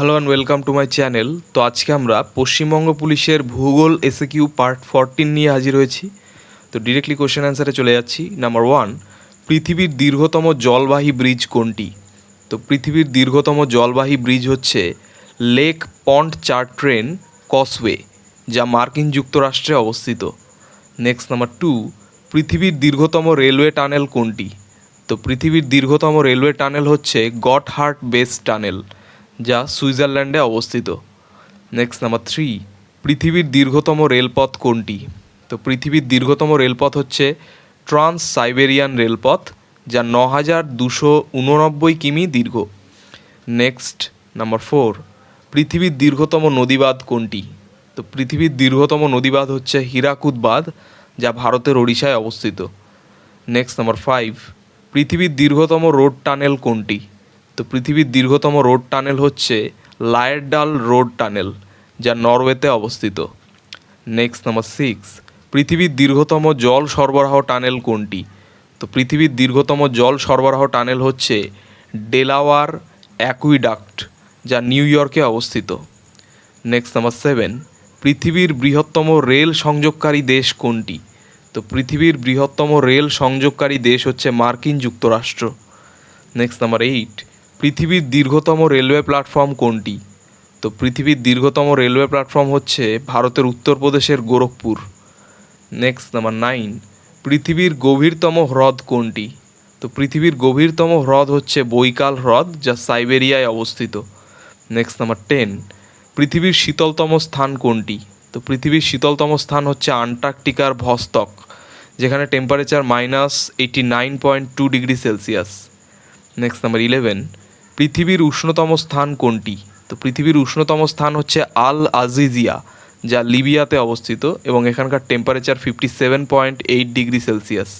Hello and welcome to my channel তো আজকে আমরা পশ্চিমবঙ্গ পুলিশের ভূগোল এসে কিউ পার্ট ফরটিন নিয়ে হাজির হয়েছি। তো ডিরেক্টলি কোশ্চেন অ্যান্সারে চলে যাচ্ছি। নাম্বার ওয়ান পৃথিবীর দীর্ঘতম জলবাহী ব্রিজ কোনটি? তো পৃথিবীর দীর্ঘতম জলবাহী ব্রিজ হচ্ছে লেক পন্ড চার্ট্রেন কসওয়ে যা মার্কিন যুক্তরাষ্ট্রে অবস্থিত। নেক্সট নাম্বার টু পৃথিবীর দীর্ঘতম রেলওয়ে টানেল কোনটি? তো পৃথিবীর দীর্ঘতম রেলওয়ে টানেল হচ্ছে গট হার্ট বেস টানেল যা সুইজারল্যান্ডে অবস্থিত। নেক্সট নাম্বার থ্রি পৃথিবীর দীর্ঘতম রেলপথ কোনটি? তো পৃথিবীর দীর্ঘতম রেলপথ হচ্ছে ট্রান্স সাইবেরিয়ান রেলপথ, যা ন হাজার দুশো উননব্বই কিমি দীর্ঘ। নেক্সট নাম্বার ফোর পৃথিবীর দীর্ঘতম নদীবাঁধ কোনটি? তো পৃথিবীর দীর্ঘতম নদীবাঁধ হচ্ছে হীরাকুদ বাঁধ যা ভারতের ওড়িশায় অবস্থিত। নেক্সট নাম্বার ফাইভ পৃথিবীর দীর্ঘতম রোড টানেল কোনটি? তো পৃথিবীর দীর্ঘতম রোড টানেল হচ্ছে লায়েরডাল রোড টানেল, যা নরওয়েতে অবস্থিত। নেক্সট নাম্বার সিক্স, পৃথিবীর দীর্ঘতম জল সরবরাহ টানেল কোনটি? তো পৃথিবীর দীর্ঘতম জল সরবরাহ টানেল হচ্ছে ডেলাওয়ার অ্যাকুইডাক্ট, যা নিউ ইয়র্কে অবস্থিত। নেক্সট নাম্বার সেভেন, পৃথিবীর বৃহত্তম রেল সংযোগকারী দেশ কোনটি? তো পৃথিবীর বৃহত্তম রেল সংযোগকারী দেশ হচ্ছে মার্কিন যুক্তরাষ্ট্র। নেক্সট নাম্বার এইট পৃথিবীর দীর্ঘতম রেলওয়ে প্ল্যাটফর্ম কোনটি? তো পৃথিবীর দীর্ঘতম রেলওয়ে প্ল্যাটফর্ম হচ্ছে ভারতের উত্তরপ্রদেশের গোরখপুর। নেক্সট নাম্বার নাইন পৃথিবীর গভীরতম হ্রদ কোনটি? তো পৃথিবীর গভীরতম হ্রদ হচ্ছে বৈকাল হ্রদ, যা সাইবেরিয়ায় অবস্থিত। নেক্সট নাম্বার টেন পৃথিবীর শীতলতম স্থান কোনটি? তো পৃথিবীর শীতলতম স্থান হচ্ছে আন্টার্কটিকার ভস্তক, যেখানে temperature minus eighty nine point two degree Celsius next number eleven পৃথিবীর উষ্ণতম স্থান কোনটি? তো পৃথিবীর উষ্ণতম স্থান হচ্ছে আল আজিজিয়া যা লিবিয়াতে অবস্থিত এবং এখানকার temperature fifty seven point eight degree Celsius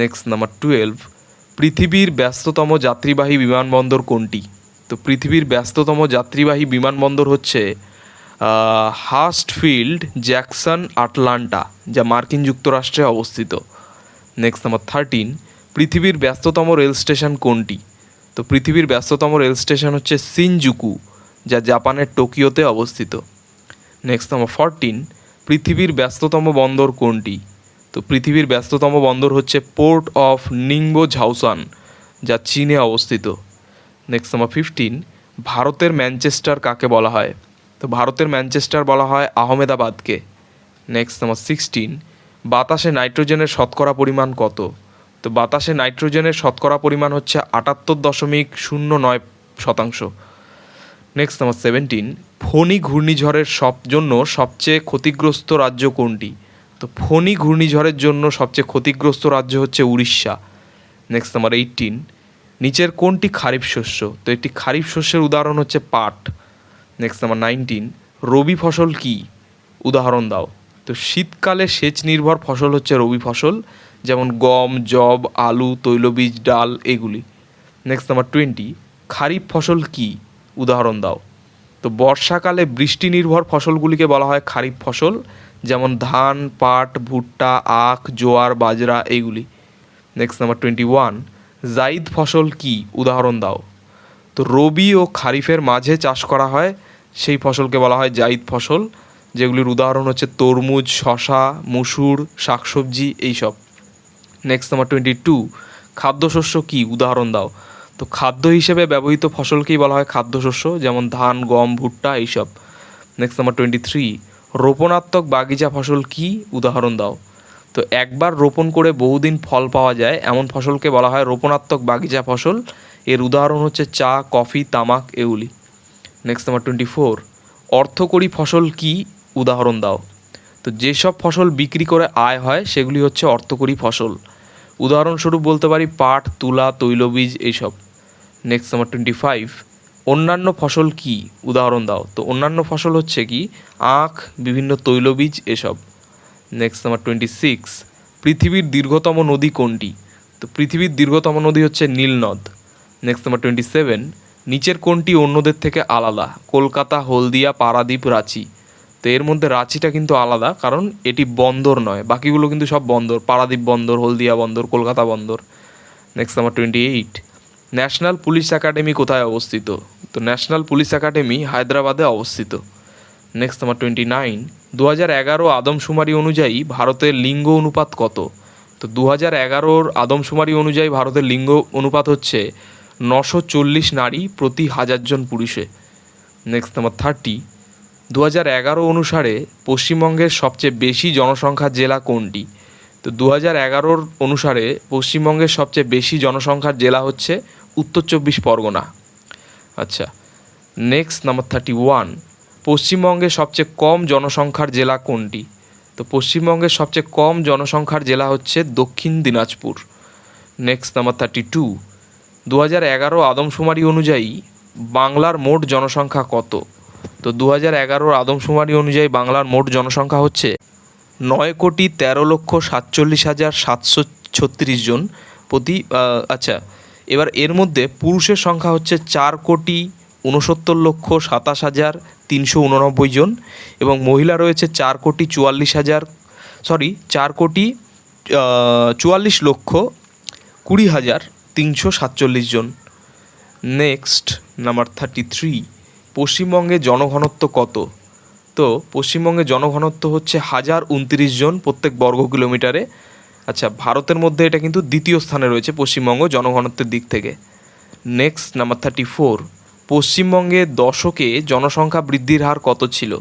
next number twelve পৃথিবীর ব্যস্ততম যাত্রীবাহী বিমানবন্দর কোনটি? তো পৃথিবীর ব্যস্ততম যাত্রীবাহী বিমানবন্দর হচ্ছে হাস্টফিল্ড জ্যাকসন আটলান্টা যা মার্কিন যুক্তরাষ্ট্রে অবস্থিত। নেক্সট নাম্বার থার্টিন পৃথিবীর ব্যস্ততম রেল স্টেশন কোনটি? তো পৃথিবীর ব্যস্ততম রেল স্টেশন হচ্ছে সিনজুকু, যা জাপানের টোকিওতে অবস্থিত। নেক্সট নাম্বার ফরটিন পৃথিবীর ব্যস্ততম বন্দর কোনটি? তো পৃথিবীর ব্যস্ততম বন্দর হচ্ছে পোর্ট অফ নিংবো ঝাউসান, যা চীনে অবস্থিত। নেক্সট নাম্বার ফিফটিন ভারতের ম্যানচেস্টার কাকে বলা হয়? তো ভারতের ম্যানচেস্টার বলা হয় আহমেদাবাদকে। নেক্সট নাম্বার সিক্সটিন বাতাসে নাইট্রোজেনের শতকরা পরিমাণ কত? তো বাতাসে নাইট্রোজেনের শতকরা পরিমাণ হচ্ছে আটাত্তর দশমিক শূন্য নয় শতাংশ। নেক্সট নাম্বার সেভেন্টিন ফণি ঘূর্ণিঝড়ের সব জন্য সবচেয়ে ক্ষতিগ্রস্ত রাজ্য কোনটি? তো ফণি ঘূর্ণিঝড়ের জন্য সবচেয়ে ক্ষতিগ্রস্ত রাজ্য হচ্ছে উড়িষ্যা। নেক্সট নাম্বার এইটিন নিচের কোনটি খারিফ শস্য? তো একটি খারিফ শস্যের উদাহরণ হচ্ছে পাট। নেক্সট নাম্বার নাইনটিন রবি ফসল কি? উদাহরণ দাও। তো শীতকালে সেচ নির্ভর ফসল হচ্ছে রবি ফসল। যেমন গম জব আলু, তৈলবীজ, ডাল, এগুলি। নেক্সট নাম্বার টোয়েন্টি খারিফ ফসল কি? উদাহরণ দাও। তো বর্ষাকালে বৃষ্টি নির্ভর ফসলগুলিকে বলা হয় খারিফ ফসল, যেমন ধান, পাট, ভুট্টা, আখ, জোয়ার, বাজরা এইগুলি next number twenty one zaid ফসল কি? উদাহরণ দাও। তো রবি ও খারিফের মাঝে চাষ করা হয়, সেই ফসলকে বলা হয় জাইদ ফসল, যেগুলির উদাহরণ হচ্ছে তরমুজ শশা মুসুর, শাকসবজি, এইসব। নেক্সট নাম্বার টোয়েন্টি টু খাদ্যশস্য কি? উদাহরণ দাও। তো খাদ্য হিসেবে ব্যবহৃত ফসলকেই বলা হয় খাদ্যশস্য, যেমন ধান, গম, ভুট্টা এইসব। নেক্সট নাম্বার টোয়েন্টি থ্রি রোপণাত্মক বাগিচা ফসল কি? উদাহরণ দাও। তো একবার রোপণ করে বহুদিন ফল পাওয়া যায়, এমন ফসলকে বলা হয় রোপণাত্মক বাগিচা ফসল। এর উদাহরণ হচ্ছে চা, কফি, তামাক এগুলি নেক্সট নাম্বার টোয়েন্টি ফোর অর্থকরী ফসল কি? উদাহরণ দাও। তো যেসব ফসল বিক্রি করে আয় হয়, সেগুলি হচ্ছে অর্থকরী ফসল। উদাহরণস্বরূপ বলতে পারি পাট, তুলা, তৈলবীজ এইসব। নেক্সট নাম্বার টোয়েন্টি ফাইভ অন্যান্য ফসল কি? উদাহরণ দাও। তো অন্যান্য ফসল হচ্ছে কি? আখ, বিভিন্ন তৈলবীজ এসব। নেক্সট নাম্বার টোয়েন্টি সিক্স পৃথিবীর দীর্ঘতম নদী কোনটি? তো পৃথিবীর দীর্ঘতম নদী হচ্ছে নীলনদ। নেক্সট নাম্বার টোয়েন্টি সেভেন নিচের কোনটি অন্যদের থেকে আলাদা? কলকাতা, হলদিয়া, পারাদ্বীপ, রাঁচি। তো এর মধ্যে রাঁচিটা কিন্তু আলাদা, কারণ এটি বন্দর নয়। বাকিগুলো কিন্তু সব বন্দর, পারাদ্বীপ বন্দর, হলদিয়া বন্দর, কলকাতা বন্দর next number twenty eight national police academy কোথায় অবস্থিত? তো ন্যাশনাল পুলিশ একাডেমি হায়দ্রাবাদে অবস্থিত। নেক্সট নাম্বার টোয়েন্টি নাইন দু হাজার এগারো আদমশুমারি অনুযায়ী ভারতের লিঙ্গ অনুপাত কত? তো দু হাজার এগারোর আদমশুমারি অনুযায়ী ভারতের লিঙ্গ অনুপাত হচ্ছে নশো চল্লিশ নারী প্রতি হাজার জন পুরুষে। নেক্সট নাম্বার থার্টি দু এগারো অনুসারে পশ্চিমবঙ্গের সবচেয়ে বেশি জনসংখ্যার জেলা কোনটি? তো দু হাজার এগারোর অনুসারে পশ্চিমবঙ্গের সবচেয়ে বেশি জনসংখ্যার জেলা হচ্ছে উত্তর চব্বিশ পরগনা। আচ্ছা নেক্সট নাম্বার থার্টি ওয়ান পশ্চিমবঙ্গের সবচেয়ে কম জনসংখ্যার জেলা কোনটি? তো পশ্চিমবঙ্গের সবচেয়ে কম জনসংখ্যার জেলা হচ্ছে দক্ষিণ Dinajpur. Next number thirty two দু হাজার এগারো আদমশুমারি অনুযায়ী বাংলার মোট জনসংখ্যা কত? তো দু হাজার এগারোর আদমশুমারি অনুযায়ী বাংলার মোট জনসংখ্যা হচ্ছে নয় কোটি তেরো লক্ষ সাতচল্লিশ হাজার সাতশো ছত্রিশ জন। প্রতি আচ্ছা এবার এর মধ্যে পুরুষের সংখ্যা হচ্ছে চার কোটি উনসত্তর লক্ষ সাতাশ হাজার তিনশো উননব্বই জন এবং মহিলা রয়েছে চার কোটি চুয়াল্লিশ হাজার সরি চার কোটি চুয়াল্লিশ লক্ষ কুড়ি হাজার তিনশো সাতচল্লিশ জন। নেক্সট নাম্বার থার্টি থ্রি পশ্চিমবঙ্গে জনঘনত্ব কত? তো পশ্চিমবঙ্গে জনঘনত্ব হচ্ছে হাজার উনত্রিশ জন প্রত্যেক বর্গ কিলোমিটারে। আচ্ছা ভারতের মধ্যে এটা কিন্তু দ্বিতীয় স্থানে রয়েছে পশ্চিমবঙ্গ জনঘনত্বের দিক থেকে। নেক্সট নাম্বার থার্টি ফোর পশ্চিমবঙ্গে দশকে জনসংখ্যা বৃদ্ধির হার কত ছিল?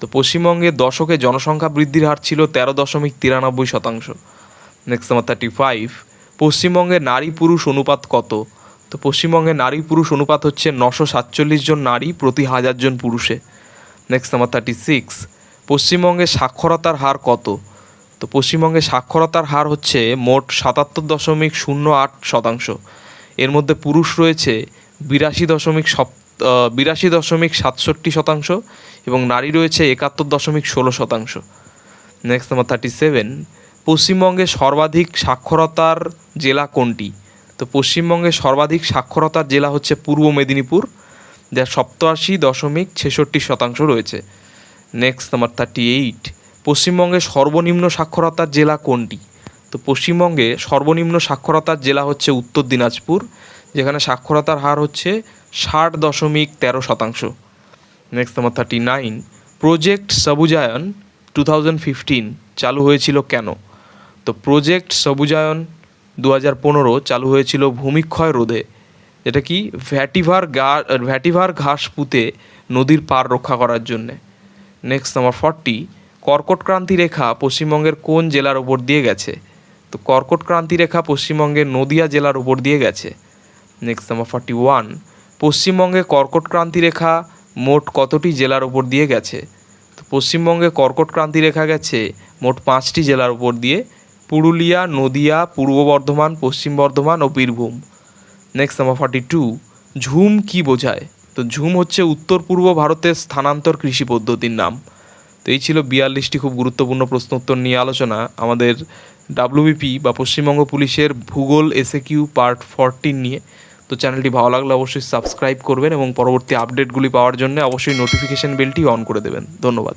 তো পশ্চিমবঙ্গে দশকে জনসংখ্যা বৃদ্ধির হার ছিল তেরো দশমিক তিরানব্বই শতাংশ। নেক্সট নাম্বার থার্টি ফাইভ পশ্চিমবঙ্গে নারী পুরুষ অনুপাত কত? তো পশ্চিমবঙ্গে নারী পুরুষ অনুপাত হচ্ছে নশো সাতচল্লিশ জন নারী প্রতি হাজার জন পুরুষে। নেক্সট নাম্বার থার্টি সিক্স পশ্চিমবঙ্গে সাক্ষরতার হার কত? তো পশ্চিমবঙ্গে সাক্ষরতার হার হচ্ছে মোট সাতাত্তর দশমিক শূন্য আট শতাংশ। এর মধ্যে পুরুষ রয়েছে বিরাশি দশমিক সপ বিরাশি দশমিক সাতষট্টি শতাংশ এবং নারী রয়েছে একাত্তর দশমিক ষোলো শতাংশ। নেক্সট নাম্বার থার্টি সেভেন পশ্চিমবঙ্গে সর্বাধিক সাক্ষরতার জেলা কোনটি? তো পশ্চিমবঙ্গে সর্বাধিক সাক্ষরতার জেলা হচ্ছে পূর্ব মেদিনীপুর, যার সপ্তআশি দশমিক ছেষট্টি শতাংশ রয়েছে। নেক্সট নাম্বার থার্টি এইট পশ্চিমবঙ্গে সর্বনিম্ন সাক্ষরতার জেলা কোনটি? তো পশ্চিমবঙ্গে সর্বনিম্ন সাক্ষরতার জেলা হচ্ছে উত্তর দিনাজপুর, যেখানে সাক্ষরতার হার হচ্ছে ষাট দশমিক তেরো শতাংশ। Next number thirty nine project সবুজায়ন two thousand fifteen চালু হয়েছিল কেন? তো প্রজেক্ট সবুজায়ন দু হাজার পনেরো চালু হয়েছিল ভূমিক্ষয় রোধে। যেটা কি ভ্যাটিভার গা, ভ্যাটিভার ঘাস পুঁতে নদীর পার রক্ষা করার জন্যে। নেক্সট নাম্বার ফর্টি কর্কট ক্রান্তি রেখা পশ্চিমবঙ্গের কোন জেলার ওপর দিয়ে গেছে? তো কর্কট ক্রান্তি রেখা পশ্চিমবঙ্গের নদিয়া জেলার ওপর দিয়ে গেছে। নেক্সট নাম্বার ফর্টি ওয়ান পশ্চিমবঙ্গে কর্কট ক্রান্তি রেখা মোট কতটি জেলার ওপর দিয়ে গেছে? তো পশ্চিমবঙ্গে কর্কট ক্রান্তি রেখা গেছে মোট পাঁচটি জেলার ওপর দিয়ে পুরুলিয়া, নদিয়া, পূর্ব বর্ধমান, পশ্চিম বর্ধমান ও Birbhum. Next number forty two jhum কী বোঝায়? তো ঝুম হচ্ছে উত্তর পূর্ব ভারতের স্থানান্তর কৃষি পদ্ধতির নাম। তো এই ছিল বিয়াল্লিশটি খুব গুরুত্বপূর্ণ প্রশ্ন উত্তর নিয়ে আলোচনা। আমাদের ডাব্লিউবিপি বা পশ্চিমবঙ্গ পুলিশের ভূগোল এসএ কিউ পার্ট ফোরটিন নিয়ে। তো চ্যানেলটি ভালো লাগলে অবশ্যই সাবস্ক্রাইব করবেন এবং পরবর্তী আপডেটগুলি পাওয়ার জন্য অবশ্যই নোটিফিকেশন বেলটি অন করে দেবেন। ধন্যবাদ।